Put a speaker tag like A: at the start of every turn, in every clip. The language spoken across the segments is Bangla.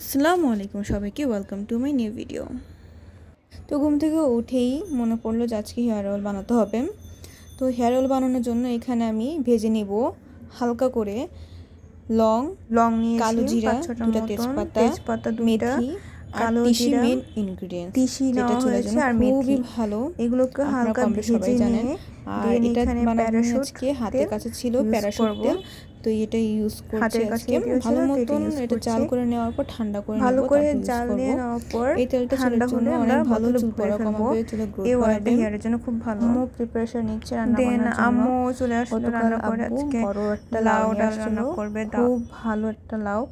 A: আসসালামু আলাইকুম সবাইকে welcome to my new video তো ঘুম থেকে উঠেই মনে পড়ল যে আজকে হেয়ার অয়েল বানাতে হবে। তো হেয়ার অয়েল বানানোর জন্য এখানে আমি ভেজে নিব হালকা করে লং
B: লং নিয়ে
A: কালো জিরা দুটা তেজপাতা
B: তেজপাতা
A: মেথি কালো
B: জিরা,
A: মেন ইনগ্রেডিয়েন্টস
B: তিসি নেওয়া হয়েছে আর
A: খুবই ভালো।
B: এগুলোকে হালকা ভেজে নিয়ে
A: আর এটা
B: এখানে
A: বানানো
B: প্যারাশুট
A: আজকে হাতের কাছে ছিল প্যারাশুট তেল। তো এটা ইউজ করছি আজকে। ভালো মতন এটা
B: করছি।
A: করে নেওয়ার পর ঠান্ডা করে
B: ভালো করে
A: চাল
B: নিয়ে নেওয়ার পর
A: এই তেলটা
B: ঠান্ডা হলে আমরা
A: ভালো চুল পড়া কমাবে চুলের গ্রোথ বাড়াবে
B: হেয়ারের জন্য খুব ভালো।
A: আম্মু প্রিপারেশন নিচ্ছে রান্না
B: দেন আম্মু চলে আসলো রান্না করে আজকে
A: বড় একটা
B: লাউ ডাল রান্না করবে
A: খুব ভালো একটা লাউ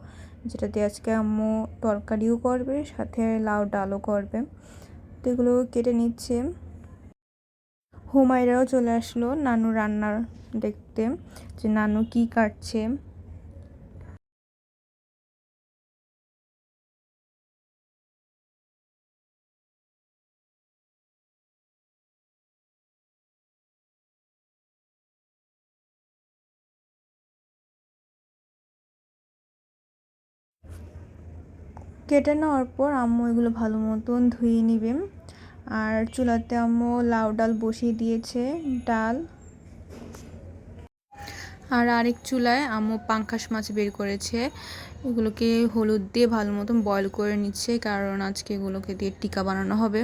A: যেটা দিয়ে আজকে আম্মু তরকারিও করবে সাথে লাউ ডালও করবে। তো এগুলো কেটে নিচ্ছে। হুমায়রাও চলে আসলো নানু রান্নার দেখতে, যে নানু কি কাটছে। কেটে নেওয়ার পর আম্মু এগুলো ভালো মতন ধুয়ে নিবে। আর চুলাতে আম্মু লাউ ডাল বসিয়ে দিয়েছে, ডাল। আর আরেক চুলায় আম্মু পাঙ্কাশ মাছ বের করেছে। এগুলোকে হলুদ দিয়ে ভালো মতন বয়ল করে নিচ্ছে, কারণ আজকে এগুলোকে দিয়ে টিকা বানানো হবে।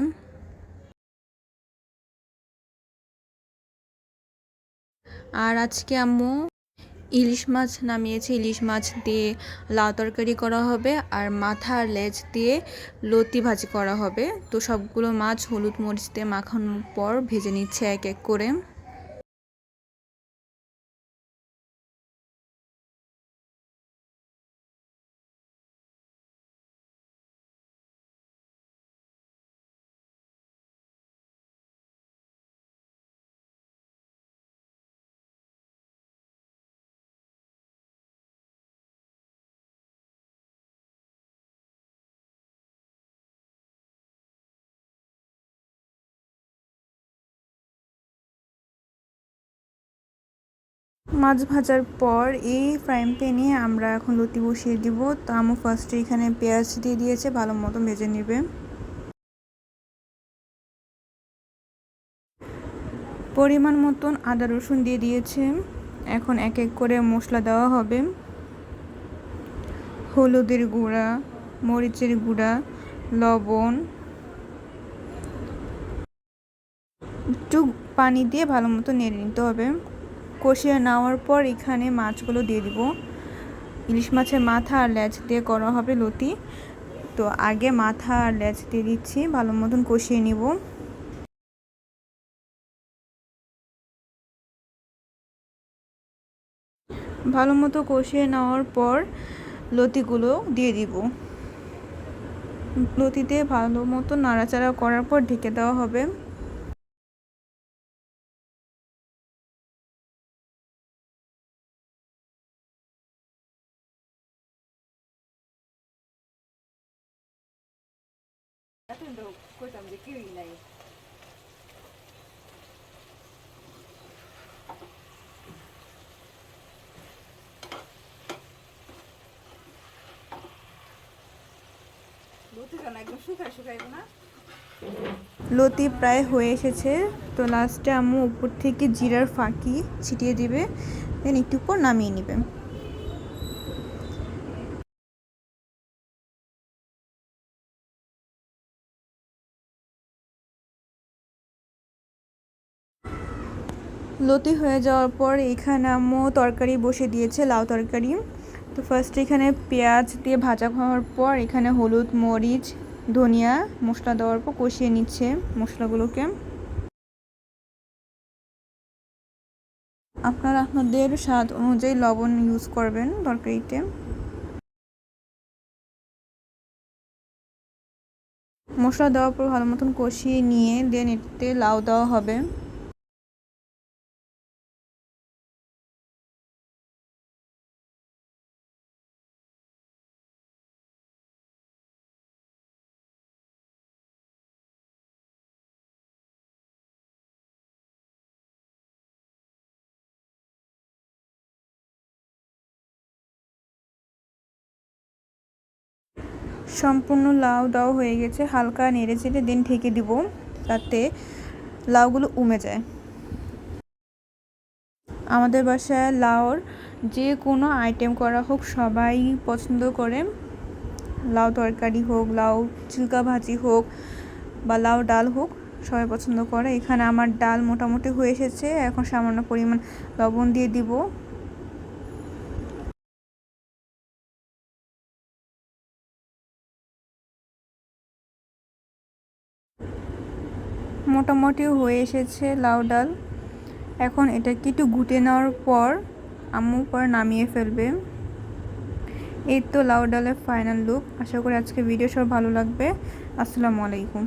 A: আর আজকে আম্মু ইলিশ মাছ নামিয়েছি। ইলিশ মাছ দিয়ে লাউ তরকারি করা হবে আর মাথা আর লেজ দিয়ে লতি ভাজি করা হবে। তো সবগুলো মাছ হলুদ মরিচ দিয়ে মাখানোর পর ভেজে নিচ্ছে এক এক করে। মাছ ভাজার পর এই ফ্রাইং প্যানে আমরা এখন লতি বসিয়ে দিব। তো আমু ফার্স্টে এখানে পেঁয়াজ দিয়ে দিয়েছে, ভালো মতো ভেজে নেবে। পরিমাণ মতন আদা, রসুন দিয়ে দিয়েছে। এখন এক এক করে মশলা দেওয়া হবে। হলুদের গুঁড়া, মরিচের গুঁড়া, লবণ। একটু পানি দিয়ে ভালো মতো নেড়ে নিতে হবে। কষিয়ে নেওয়ার পর এখানে মাছগুলো দিয়ে দিব। ইলিশ মাছের মাথা আর লেজ দিয়ে করা হবে লতি। তো আগে মাথা আর লেজ দিয়ে দিচ্ছি, ভালো মতন কষিয়ে নিব। ভালো মতো কষিয়ে নেওয়ার পর লতিগুলো দিয়ে দিব। লতিতে ভালো মতো নাড়াচাড়া করার পর ঢেকে দেওয়া হবে। লতি প্রায় হয়ে এসেছে, তো লাস্টে আম্মু উপর থেকে জিরার ফাঁকি ছিটিয়ে দিবে দেন একটু পর নামিয়ে নেবে। লতি হয়ে যাওয়ার পর এখানে আম্মু তরকারি বসে দিয়েছে, লাউ তরকারি। তো ফার্স্ট এখানে পেঁয়াজ দিয়ে ভাজা হওয়ার পর এখানে হলুদ, মরিচ, ধনিয়া মশলা দেওয়ার পর কষিয়ে নিচ্ছে মশলাগুলোকে। আপনারা আপনাদের স্বাদ অনুযায়ী লবণ ইউজ করবেন তরকারিতে। মশলা দেওয়ার পর ভালো মতন কষিয়ে নিয়ে দেন এতে লাউ দেওয়া হবে। সম্পূর্ণ লাউ দেওয়া হয়ে গেছে, হালকা নেড়ে চেড়ে দিন ঢেকে দিব, তাতে লাউগুলো উমে যায়। আমাদের বাসায় লাউর যে কোনো আইটেম করা হোক, সবাই পছন্দ করে। লাউ তরকারি হোক, লাউ চিল্কা ভাজি হোক বা লাউ ডাল হোক, সবাই পছন্দ করে। এখানে আমার ডাল মোটামুটি হয়ে এসেছে, এখন সামান্য পরিমাণ লবণ দিয়ে দিব। মোটামুটি হয়ে এসেছে লাউ ডাল। এখন এটাকে একটু গুটে নেওয়ার পর আম্মু পর নামিয়ে ফেলবে। এই তো লাউ ডালের ফাইনাল লুক আশা করি আজকে ভিডিও সব ভালো লাগবে। আসসালামু আলাইকুম।